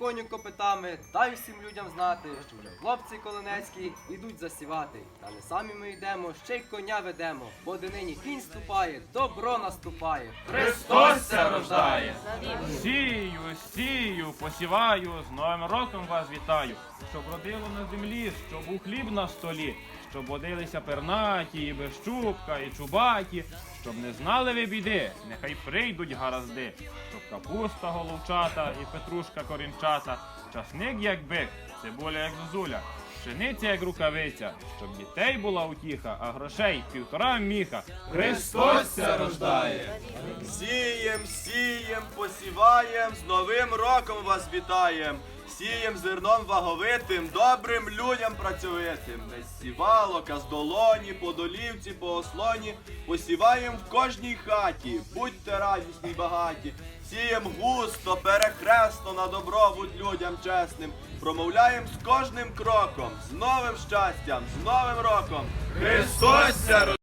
коню копитами, дай всім людям знати, що вже хлопці колонецькі ідуть засівати. Та не самі ми йдемо, ще й коня ведемо, бо де нині кінь ступає, добро наступає. Христос ся рождає. Сію, сію, посіваю, з Новим роком вас вітаю, щоб родило на землі, щоб був хліб на столі, щоб водилися пернаті, і безчубка, і чубаті, щоб не знали ви біди, нехай прийдуть гаразди, капуста головчата і петрушка корінчата, часник як бик, цибуля як зозуля, пшениця як рукавиця, щоб дітей була утіха, а грошей півтора міха. Христос ся рождає. Сієм, сієм, посіваєм, з Новим роком вас вітаєм. Сієм зерном ваговитим, добрим людям працьовитим. Без сівалок, а з долоні, по долівці, по ослоні, посіваєм в кожній хаті, будьте радісні багаті. Сієм густо, перехресно на добробут людям чесним. Промовляєм з кожним кроком, з новим щастям, з новим роком. Христос